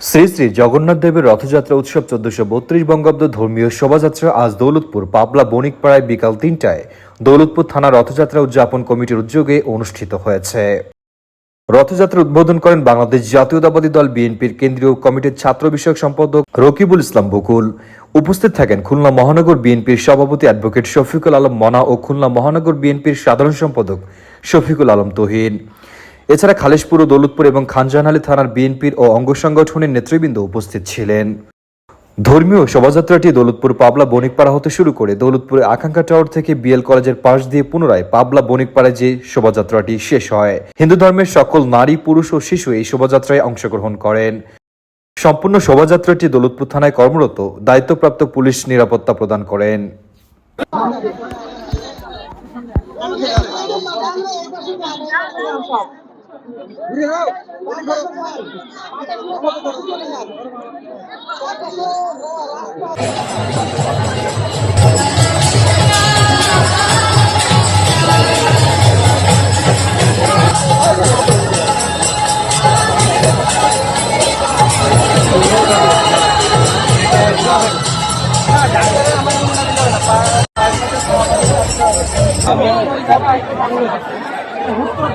শ্রী শ্রী জগন্নাথ দেবের রথযাত্রা উৎসব চোদ্দশো বত্রিশ বঙ্গাব্দ ধর্মীয় শোভাযাত্রা আজ দৌলতপুর, পাবলা, বণিকপাড়ায় বিকাল তিনটায়। দৌলতপুর থানা রথযাত্রা উদযাপন কমিটির উদ্যোগে অনুষ্ঠিত হয়েছে। রথযাত্রা উদ্বোধন করেন বাংলাদেশ জাতীয়তাবাদী দল বিএনপির কেন্দ্রীয় কমিটির ছাত্র বিষয়ক সম্পাদক রকিবুল ইসলাম বকুল উপস্থিত থাকেন খুলনা মহানগর বিএনপির সভাপতি অ্যাডভোকেট শফিকুল আলম মনা ও খুলনা মহানগর বিএনপির সাধারণ সম্পাদক শফিকুল আলম তহিন। এছাড়া খালেশপুর ও দৌলতপুর এবং খানজাহানালী থানার বিএনপির ও অঙ্গ সংগঠনের নেতৃবৃন্দ উপস্থিত ছিলেন। ধর্মীয় শোভাযাত্রাটি দৌলতপুর পাবলা বণিকপাড়া হতে শুরু করে দৌলতপুরে আকাঙ্ক্ষা টাওয়ার থেকে বিএল কলেজের পাশ দিয়ে পুনরায় পাবলা বণিকপাড়ায় যে শোভাযাত্রাটি শেষ হয়, হিন্দু ধর্মের সকল নারী, পুরুষ ও শিশু এই শোভাযাত্রায় অংশগ্রহণ করেন। সম্পূর্ণ শোভাযাত্রাটি দৌলতপুর থানায় কর্মরত দায়িত্বপ্রাপ্ত পুলিশ নিরাপত্তা প্রদান করেন। হুট করে